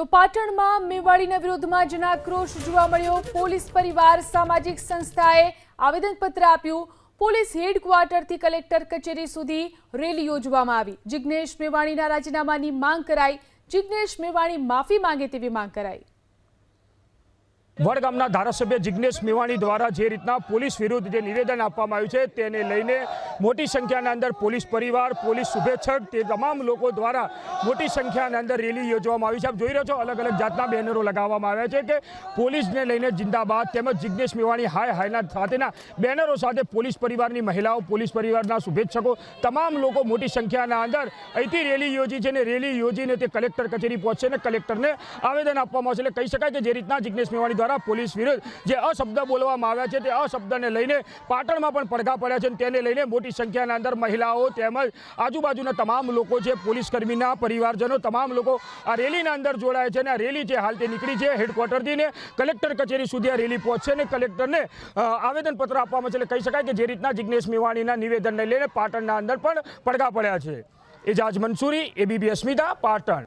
તો પાટણમાં મેવાડીના વિરોધમાં જનાક્રોશ જોવા મળ્યો. પોલીસ પરિવાર સામાજિક સંસ્થાએ આવેદનપત્ર આપ્યું. પોલીસ હેડક્વાર્ટરથી કલેક્ટર કચેરી સુધી રેલી યોજવામાં આવી. જિગ્નેશ મેવાણીના રાજીનામાની માંગ કરાઈ. જિગ્નેશ મેવાણી માફી માંગે તેવી માંગ કરાઈ. વડગામના ધારાસભ્ય જિજ્ઞેશ મેવાણી દ્વારા જે રીતના પોલીસ વિરુદ્ધ જે નિવેદન આપવામાં આવ્યું છે તેને લઈને મોટી સંખ્યાના અંદર પોલીસ પરિવાર, પોલીસ શુભેચ્છક તે તમામ લોકો દ્વારા મોટી સંખ્યાના અંદર રેલી યોજવામાં આવી છે. આપ જોઈ રહ્યો છો અલગ અલગ જાતના બેનરો લગાવવામાં આવ્યા છે કે પોલીસને લઈને જિંદાબાદ તેમજ જિગ્નેશ મેવાણી હાય હાયના સાથેના બેનરો સાથે પોલીસ પરિવારની મહિલાઓ, પોલીસ પરિવારના શુભેચ્છકો, તમામ લોકો મોટી સંખ્યાના અંદર અહીંથી રેલી યોજી છે અને રેલી યોજીને તે કલેક્ટર કચેરી પહોંચશે અને કલેક્ટરને આવેદન આપવામાં આવશે. એટલે કહી શકાય કે જે રીતના જિગ્નેશ મેવાણી દ્વારા પોલીસ વિરુદ્ધ જે અશબ્દ બોલવામાં આવ્યા છે તે અશબ્દને લઈને પાટણમાં પણ પડઘા પડ્યા છે અને તેને લઈને મોટી સંખ્યાના અંદર મહિલાઓ તેમજ આજુબાજુના તમામ લોકો છે પોલીસ કર્મીના પરિવારજનો, તમામ લોકો આ રેલીના અંદર જોડાય છે અને આ રેલી જે હાલ તે નીકળી છે હેડક્વાર્ટરથી ને કલેક્ટર કચેરી સુધી આ રેલી પહોંચશે અને કલેક્ટરને આવેદનપત્ર આપવામાં છે એટલે કહી શકાય કે જે રીતના જિગ્નેશ મેવાણીના નિવેદનને લઈને પાટણના અંદર પણ પડઘા પડ્યા છે. Ejaz Mansuri, A B P Asmita, Patan.